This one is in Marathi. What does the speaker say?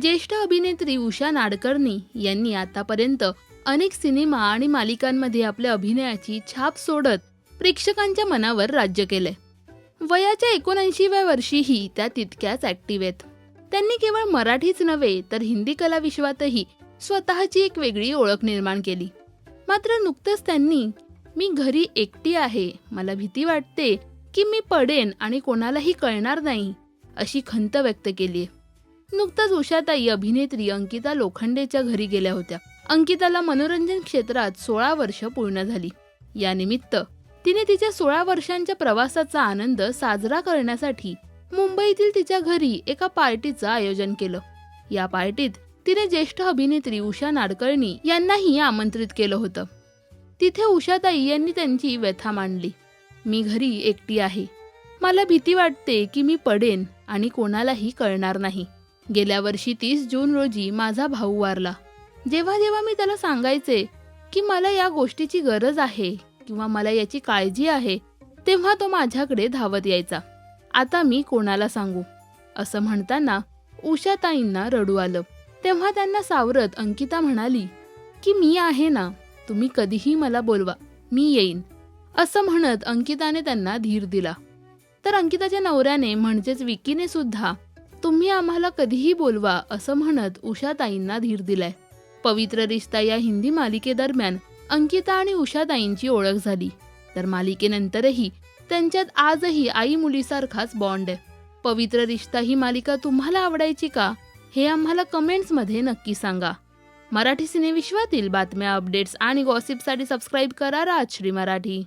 ज्येष्ठ अभिनेत्री उषा नाडकर्णी यांनी आतापर्यंत अनेक सिनेमा आणि मालिकांमध्ये आपल्या अभिनयाची छाप सोडत प्रेक्षकांच्या मनावर राज्य केलंय. वयाच्या एकोणऐंशीव्या वर्षीही त्या तितक्याच ऍक्टिव्ह आहेत. त्यांनी केवळ मराठीच नव्हे तर हिंदी कला विश्वातही स्वतःची एक वेगळी ओळख निर्माण केली. मात्र नुकतंच त्यांनी मी घरी एकटी आहे मला भीती वाटते की मी पडेन आणि कोणालाही कळणार नाही अशी खंत व्यक्त केली नुकताच उषाताई अभिनेत्री अंकिता लोखंडेच्या घरी गेल्या होत्या. अंकिताला मनोरंजन क्षेत्रात सोळा वर्ष पूर्ण झाली. यानिमित्त तिने तिच्या सोळा वर्षांच्या प्रवासाचा आनंद साजरा करण्यासाठी मुंबईतील तिच्या घरी एका पार्टीचं आयोजन केलं. या पार्टीत तिने ज्येष्ठ अभिनेत्री उषा नाडकर्णी यांनाही आमंत्रित केलं होतं. तिथे उषाताई यांनी त्यांची व्यथा मांडली. मी घरी एकटी आहे. मला भीती वाटते की मी पडेन आणि कोणालाही कळणार नाही. गेल्या वर्षी तीस जून रोजी माझा भाऊ वारला. जेव्हा जेव्हा मी त्याला सांगायचे की मला या गोष्टीची गरज आहे किंवा मला याची काळजी आहे तेव्हा तो माझ्याकडे धावत यायचा. आता मी कोणाला सांगू? असं म्हणताना उषाताईंना रडू आलं. तेव्हा त्यांना सावरत अंकिता म्हणाली की मी आहे ना तुम्ही कधीही मला बोलवा मी येईन. असं म्हणत अंकिताने त्यांना धीर दिला. तर अंकिताच्या नवऱ्याने म्हणजेच विकीने सुद्धा तुम्ही आम्हाला कधीही बोलवा असं म्हणत उषाताईंना धीर दिलाय. पवित्र रिश्ता या हिंदी मालिकेदरम्यान अंकिता आणि उषाताईंची ओळख झाली. तर मालिकेनंतरही त्यांच्यात आजही आई मुलीसारखाच बॉन्ड आहे. पवित्र रिश्ता ही मालिका तुम्हाला आवडायची का हे आम्हाला कमेंट्समध्ये नक्की सांगा. मराठी सिनेविश्वातील बातम्या अपडेट्स आणि गॉसिपसाठी सबस्क्राईब करा राजश्री मराठी.